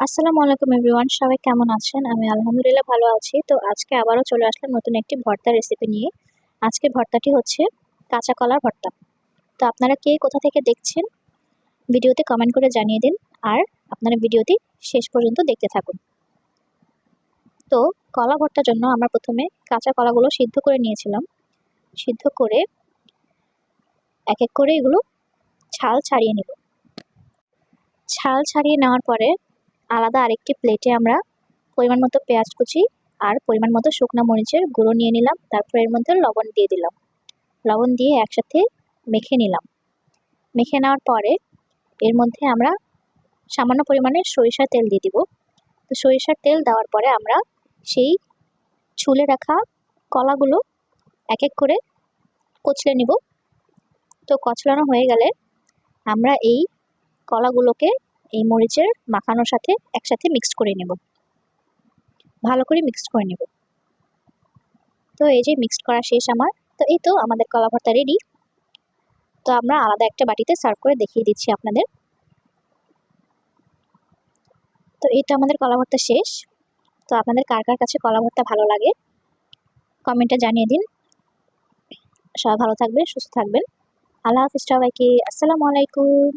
আসসালামু আলাইকুম এভরিওয়ান, সবাই কেমন আছেন? আমি আলহামদুলিল্লাহ ভালো আছি। তো আজকে আবারও চলে আসলাম নতুন একটি ভর্তা রেসিপি নিয়ে। আজকে ভর্তাটি হচ্ছে কাঁচা কলার ভর্তা। তো আপনারা কে কোথা থেকে দেখছেন, ভিডিওতে কমেন্ট করে জানিয়ে দিন। আর আপনারা ভিডিওটি শেষ পর্যন্ত দেখতে থাকুন। তো কলা ভর্তার জন্য আমরা প্রথমে কাঁচা কলাগুলো সিদ্ধ করে নিয়েছিলাম। সিদ্ধ করে এক এক করে এগুলো ছাল ছাড়িয়ে নেব। ছাল ছাড়িয়ে নেওয়ার পরে আলাদা আরেকটি প্লেটে আমরা পরিমাণ মতো পেঁয়াজ কুচি আর পরিমাণ মতো শুকনো মরিচের গুঁড়ো নিয়ে নিলাম। তারপর এর মধ্যে লবণ দিয়ে দিলাম। লবণ দিয়ে একসাথে মেখে নিলাম। মেখে নেওয়ার পরে এর মধ্যে আমরা সামান্য পরিমাণে সরিষার তেল দিয়ে দিব। তো সরিষার তেল দেওয়ার পরে আমরা সেই ছুলে রাখা কলাগুলো এক এক করে কচলে নিব। তো কচলানো হয়ে গেলে আমরা এই কলাগুলোকে এই মরিচের মাখানোর সাথে একসাথে মিক্সড করে নেব। ভালো করে মিক্সড করে নেব। তো এই যে মিক্সড করা শেষ আমার, তো এই তো আমাদের কলা ভর্তা রেডি তো আমরা আলাদা একটা বাটিতে সার্ভ করে দেখিয়ে দিচ্ছি আপনাদের। তো এই তো আমাদের কলা ভর্তা শেষ। তো আপনাদের কার কার কাছে কলা ভর্তা ভালো লাগে কমেন্টে জানিয়ে দিন। সবাই ভালো থাকবেন, সুস্থ থাকবেন। আল্লাহ হাফিজ সবাইকে, আসসালামু আলাইকুম।